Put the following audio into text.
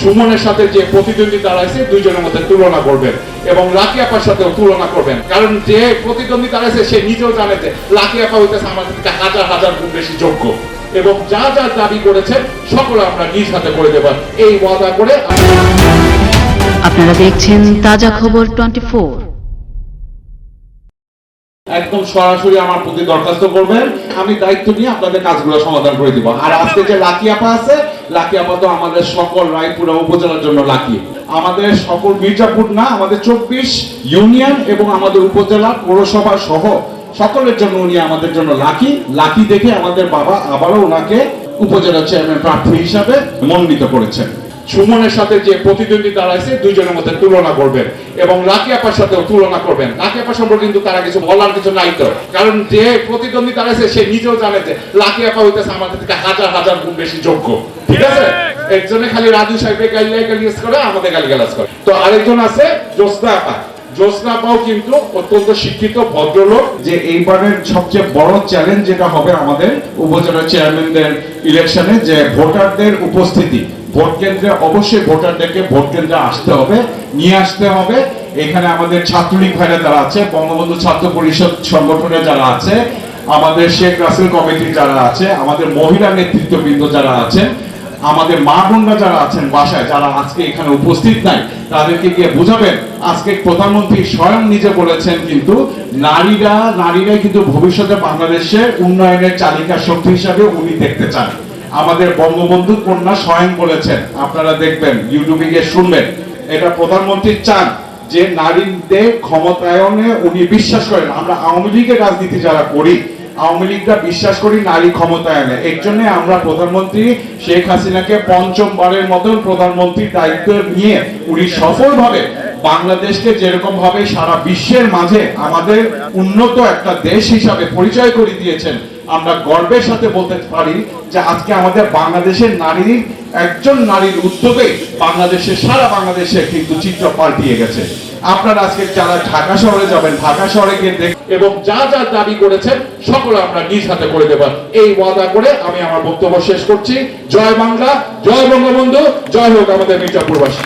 সুমনের সাথে যে প্রতিদ্বন্দ্বী দাঁড়াইছে দুইজনের মধ্যে তুলনা করবেন এবং লাকি আপার সাথেও তুলনা করবেন। কারণ যে প্রতিদ্বন্দ্বী দাঁড়াইছে সে নিজেও জানে যে লাকি আপা হইতেছে আমাদের হাজার হাজার গুণ বেশি যোগ্য। এবং যা যা দাবি করেছেন সকলে আমরা নিজ হাতে করে দেব। এই ওয়াদা করে আপনারা দেখছেন তাজা খবর টোয়েন্টি একদম সরাসরি আমার প্রতি দরখাস্ত করবেন। আমি দায়িত্ব নিয়ে আপনাদের কাজগুলো সমাধান করে দিব। আর আজকে যে লাকি আপা আছে লাকি আপাত আমাদের সকল রায়পুরা উপজেলার জন্য লাকি। আমাদের সকল মির্জাপুর না, আমাদের চব্বিশ ইউনিয়ন এবং আমাদের উপজেলা পৌরসভা সহ সকলের জন্য উনি আমাদের জন্য লাকি। লাকি দেখে আমাদের বাবা আবারও ওনাকে উপজেলা চেয়ারম্যান প্রার্থী হিসাবে মনোনীত করেছেন। সুমনের সাথে যে প্রতিদ্বন্দ্বী দাঁড়াইছে, দুইজনের মধ্যে তুলনা করবেন এবং লাকি আপার সাথেও তুলনা করবেন। লাকি আপা সম্পর্কে কিন্তু তারা কিছু বলার কিছু নাই তো। কারণ যে প্রতিদ্বন্দ্বী দাঁড়াইছে, সে নিজেও জানে যে লাকি আপা হইতেছে আমাদের থেকে হাজার হাজার গুণ বেশি যোগ্য। ঠিক আছে? একজনে খালি রাজু সাহেবকে গালি গালিয়াস করে, আমাদের গালি গালাজ করে। তো আরেকজন আছে, জ্যোৎস্না আপা। জ্যোৎস্না আপাও কিন্তু অত্যন্ত শিক্ষিত, ভদ্রলোক। যে এইবারের সবচেয়ে বড় চ্যালেঞ্জ যেটা হবে আমাদের উপজেলা চেয়ারম্যানদের ইলেকশনে যে ভোটারদের উপস্থিতি। ভোট কেন্দ্রে অবশ্যই ভোটারদেরকে ভোট কেন্দ্রে আসতে হবে, নিয়ে আসতে হবে। এখানে আমাদের ছাত্রলীগ ভাইরা যারা আছে, বঙ্গবন্ধু ছাত্র পরিষদ সংগঠনে যারা আছে, আমাদের শেখ রাসেল কমিটির যারা আছে, আমাদের মহিলা নেতৃত্ববৃন্দ যারা আছেন, আমাদের মা বোনরা যারা আছেন বাসায়, যারা আজকে এখানে উপস্থিত নাই, তাদেরকে গিয়ে বুঝাবেন। আজকে প্রধানমন্ত্রী স্বয়ং নিজে বলেছেন কিন্তু নারীরা, নারীরাই কিন্তু ভবিষ্যতে বাংলাদেশের উন্নয়নের চালিকা শক্তি হিসাবে উনি দেখতে চান। আমাদের বঙ্গবন্ধু কন্যা স্বয়ং বলেছেন। আপনারা দেখবেন ইউটিউবে গিয়ে শুনবেন। এটা প্রধানমন্ত্রী চান যে নারীদের ক্ষমতায়নে উনি বিশ্বাস করেন। আমরা আওয়ামী লীগের রাজনীতি যারা করি, আওয়ামী লীগরা বিশ্বাস করি নারী ক্ষমতায়নে। এর জন্য আমরা প্রধানমন্ত্রী শেখ হাসিনাকে পঞ্চমবারের মতন প্রধানমন্ত্রীর দায়িত্ব নিয়ে উনি সফলভাবে বাংলাদেশকে যেরকম ভাবে সারা বিশ্বের মাঝে আমাদের উন্নত একটা দেশ হিসাবে পরিচয় করে দিয়েছেন আমরা গর্বের সাথে বলতে পারি যে আজকে আমাদের বাংলাদেশের নারীর একজন নারীর উদ্যোগে বাংলাদেশের সারা বাংলাদেশে কিন্তু চিত্র পাল্টিয়ে গেছে। আপনারা আজকে যারা ঢাকা শহরে যাবেন, ঢাকা শহরে গিয়ে এবং যা যা দাবি করেছেন, সকলে আমরা নিজ হাতে করে দেব এই ওয়াদা করে আমি আমার বক্তব্য শেষ করছি। জয় বাংলা, জয় বঙ্গবন্ধু, জয় হোক আমাদের মির্জাপুরবাসী।